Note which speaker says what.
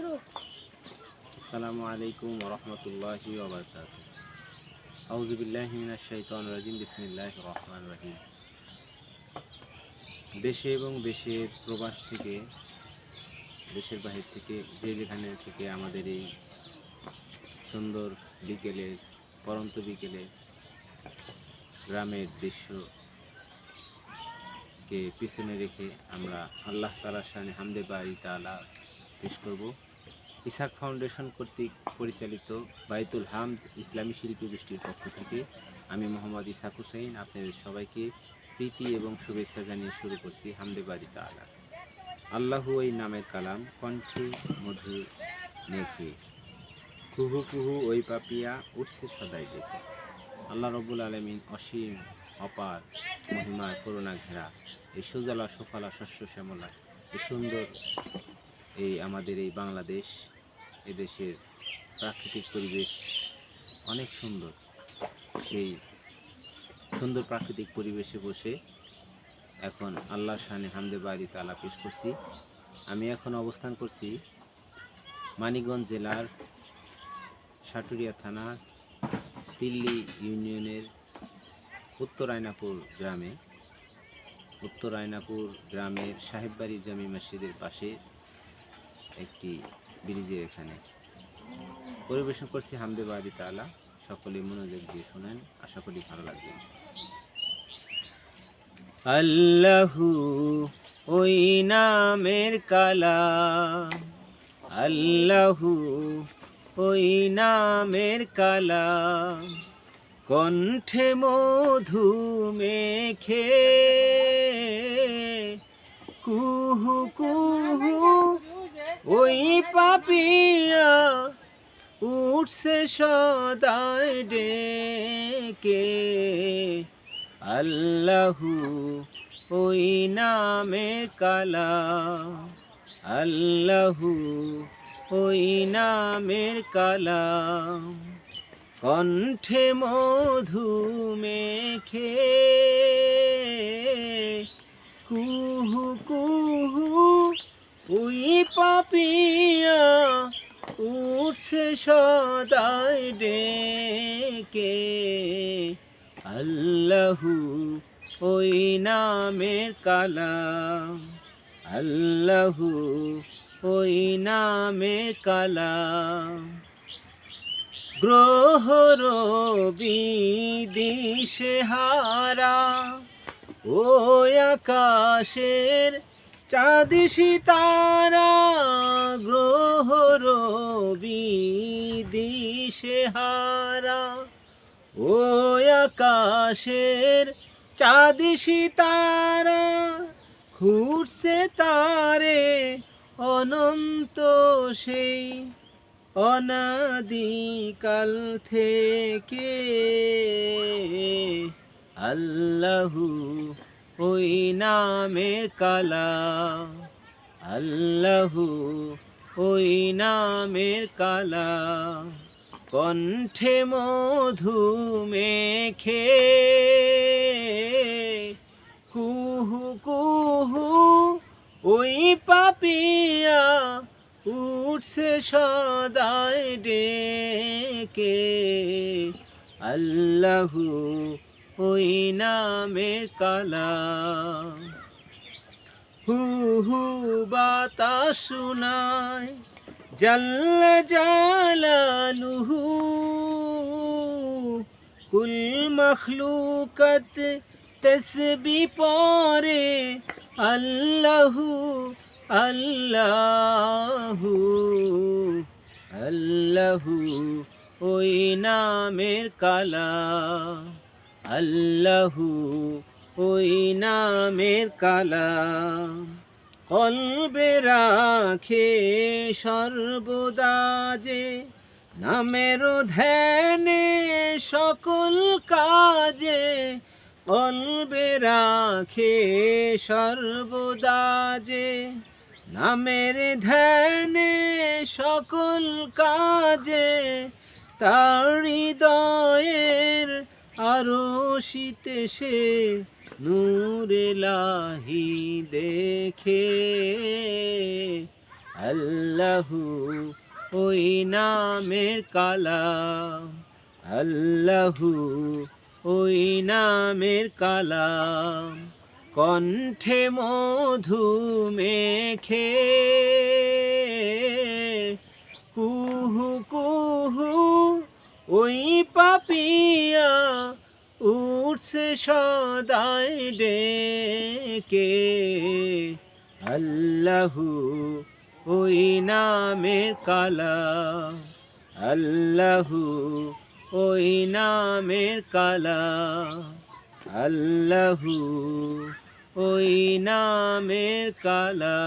Speaker 1: আসসালামু আলাইকুম আউজুবিল্লাহি রাজিম, বিসমিল্লাহির রহমানির রহিম। দেশে এবং দেশের প্রবাস থেকে, দেশের বাহির থেকে, যে যেখানে থেকে আমাদের এই সুন্দর বিকেলে, পরন্ত বিকেলে গ্রামের দৃশ্যকে পিছনে রেখে আমরা আল্লাহ তালার সামনে হামদে বাড়ি তালা পেশ করব। ইসাক ফাউন্ডেশন কর্তৃক পরিচালিত বাইতুল হামদ ইসলামী শিল্পী গোষ্ঠীর পক্ষ থেকে আমি মোহাম্মদ ইসাক হুসাইন আপনাদের সবাইকে প্রীতি এবং শুভেচ্ছা জানিয়ে শুরু করছি হামদে বাড়ি তালা আল্লাহু ওই নামের কালাম, কণ্ঠে মধু নেখে কুহু কুহু ওই পাপিয়া উঠছে সদাই দেখে। আল্লাহ রবুল আলমিন অসীম, অপার মহিমা করুণা ঘেরা এই সুজলা সুফলা শস্য শ্যামলা, এই সুন্দর এই আমাদের এই বাংলাদেশ, এদেশের প্রাকৃতিক পরিবেশ অনেক সুন্দর। সেই সুন্দর প্রাকৃতিক পরিবেশে বসে এখন আল্লাহ শানে হামদে বাড়ি তালা পেশ করছি। আমি এখন অবস্থান করছি মানিকগঞ্জ জেলার সাটুরিয়া থানা, দিল্লি ইউনিয়নের উত্তর আয়নাপুর গ্রামে। উত্তর আয়নাপুর গ্রামের সাহেববাড়ি জামি মসজিদের পাশে একটি ব্রিজের এখানে। পরিবেশন করছি হামদে বাড়ি তালা সকলে মনোযোগ দিয়ে শোনেন, আশা করি ভালো লাগবে। আল্লাহু ওই নামের কালা আল্লাহু ওই নামের কালা কণ্ঠে মধু মেখে কুহু কুহু ওই পাপিয়া উঠছে সদায় ডেকে। আল্লাহু ওই নামের কালা আল্লাহু ওই নামের কালা কণ্ঠে মধু মেখে। কুহু কুহু ওই পাপিয়া, উঠছে সদাই ডেকে। আল্লাহু ওই নামের কালা আল্লাহু ওই নামের কালা গ্রহ বিদিশে হারা ও আকাশের চাঁদ সিতারা, গ্রহ বিদিশে হারা। ও আকাশের চাঁদ সিতারা ঘুরছে তারে অনন্ত সেই অনাদিকাল থেকে। আল্লাহু ওই নামের কালা। আল্লাহু ওই নামের কালা। কণ্ঠে মধু মেখে কুহু কুহু ওই পাপিয়া উঠছে সদাই ডেকে। আল্লাহু ওই নামের কালা হু হু বাতাস শোনায়, জল্ল জালালুহু। কুল মখলুকত তসবি পরে আল্লাহু আল্লাহু আল্লাহু ওই নামের কালা আল্লাহু ওই নামের কালা কলবে রাখে সর্বদা যে, নামের ধ্যানে সকল কাজে কলবে রাখে সর্বদা যে, নামের ধ্যানে সকল কাজে তার হৃদয়ের আরও শীতে সে নূরে লাহি দেখে। আল্লাহু ওই নামের কালাম, আল্লাহু ওই নামের কালাম, কণ্ঠে মধু মেখে কুহু কুহু ওই পাপিয়া উঠছে সদাই ডেকে। আল্লাহু ওই নামের কালা। আল্লাহু ওই নামের কালা। আল্লাহু ওই নামের কালা।